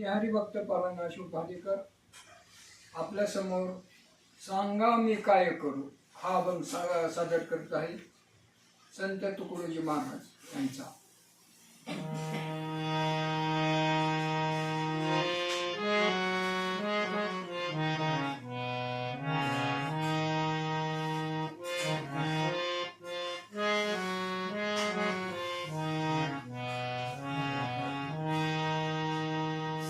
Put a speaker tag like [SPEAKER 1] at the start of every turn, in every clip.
[SPEAKER 1] मी हरिभक्त पालनाशू पालेकर आपल्यासमोर सांगा मी काय करू? हा अभंग सा- सादर करत आहे. संत तुकडोजी महाराज यांचा.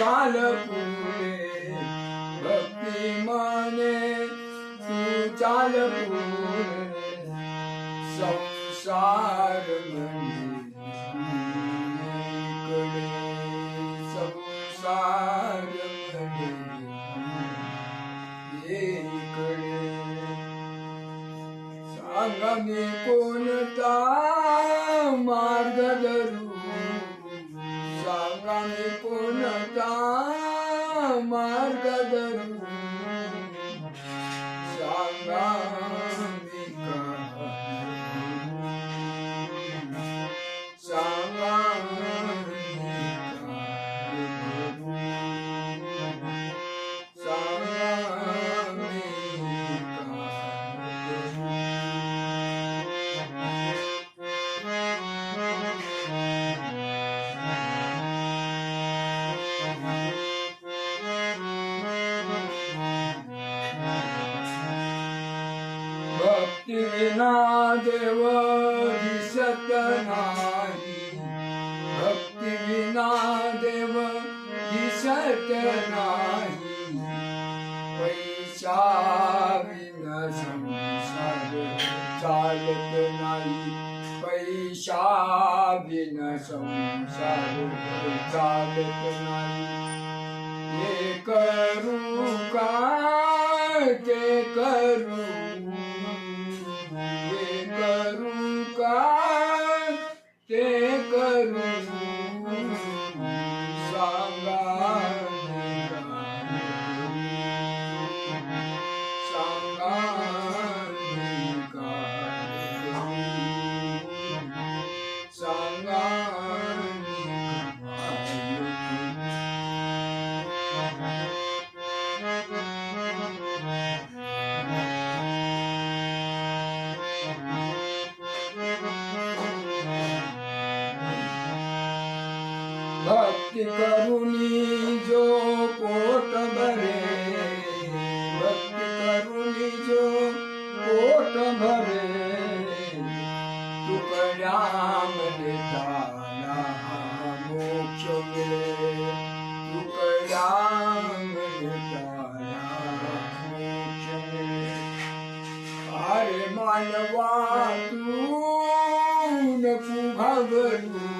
[SPEAKER 1] तू चाल पुढे भक्ती मने चाल पुढे संसार संसार म्हणजे इकडे कोणता विना देव दिसत भक्ती देव दिसत पैसा चालत नाही पैसा विना संसार चालत नाही हे करू ભક્તિ કરુણી જો કોટ ભરે, ભક્તિ કરુણી જો કોટ ભરે ટુકડા મને તારા મોક્ષ મિલે ટુકડા મને તારા તું ન ફુગાવલું